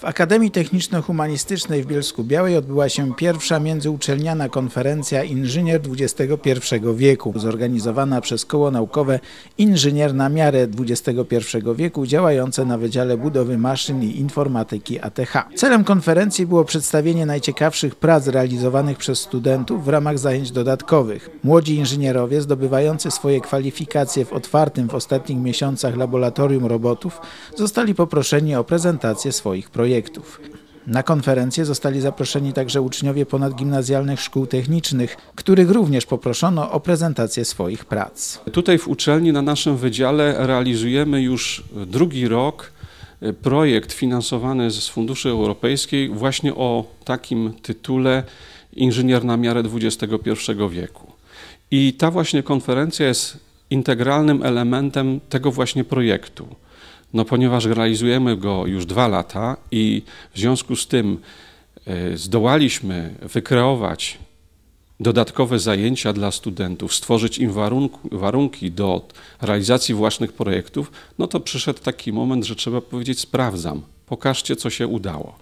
W Akademii Techniczno-Humanistycznej w Bielsku Białej odbyła się pierwsza międzyuczelniana konferencja Inżynier XXI wieku, zorganizowana przez Koło Naukowe Inżynier na miarę XXI wieku, działające na Wydziale Budowy Maszyn i Informatyki ATH. Celem konferencji było przedstawienie najciekawszych prac realizowanych przez studentów w ramach zajęć dodatkowych. Młodzi inżynierowie zdobywający swoje kwalifikacje w otwartym w ostatnich miesiącach laboratorium robotów zostali poproszeni o prezentację swoich projektów projektów. Na konferencję zostali zaproszeni także uczniowie ponadgimnazjalnych szkół technicznych, których również poproszono o prezentację swoich prac. Tutaj w uczelni na naszym wydziale realizujemy już drugi rok e, projekt finansowany z funduszy europejskich właśnie o takim tytule Inżynier na miarę XXI wieku. I ta właśnie konferencja jest integralnym elementem tego właśnie projektu. No ponieważ realizujemy go już dwa lata i w związku z tym e, zdołaliśmy wykreować dodatkowe zajęcia dla studentów, stworzyć im warunki do realizacji własnych projektów, no to przyszedł taki moment, że trzeba powiedzieć sprawdzam, pokażcie co się udało.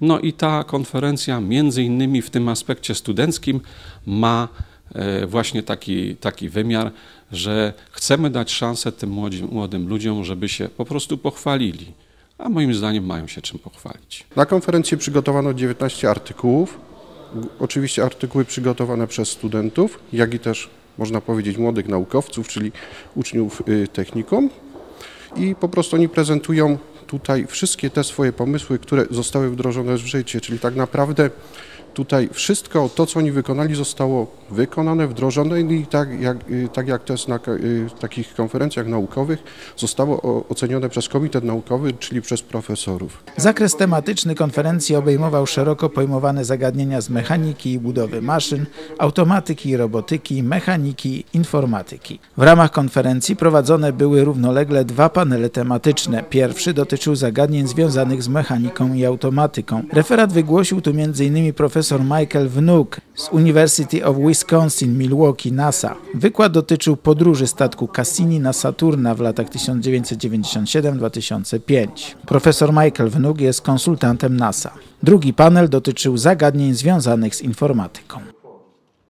No i ta konferencja między innymi w tym aspekcie studenckim ma właśnie taki, taki wymiar, że chcemy dać szansę tym młodym, młodym ludziom, żeby się po prostu pochwalili. A moim zdaniem mają się czym pochwalić. Na konferencję przygotowano 19 artykułów. Oczywiście artykuły przygotowane przez studentów, jak i też można powiedzieć młodych naukowców, czyli uczniów y, technikum. I po prostu oni prezentują tutaj wszystkie te swoje pomysły, które zostały wdrożone w życie, czyli tak naprawdę tutaj wszystko to, co oni wykonali, zostało wykonane, wdrożone i tak jak, y, tak jak to jest na y, takich konferencjach naukowych, zostało ocenione przez komitet naukowy, czyli przez profesorów. Zakres tematyczny konferencji obejmował szeroko pojmowane zagadnienia z mechaniki i budowy maszyn, automatyki i robotyki, mechaniki, informatyki. W ramach konferencji prowadzone były równolegle dwa panele tematyczne. Pierwszy dotyczył zagadnień związanych z mechaniką i automatyką. Referat wygłosił tu m.in. profesor Michael Wnuk z University of Wisconsin, Milwaukee, NASA. Wykład dotyczył podróży statku Cassini na Saturna w latach 1997-2005. Profesor Michael Wnuk jest konsultantem NASA. Drugi panel dotyczył zagadnień związanych z informatyką.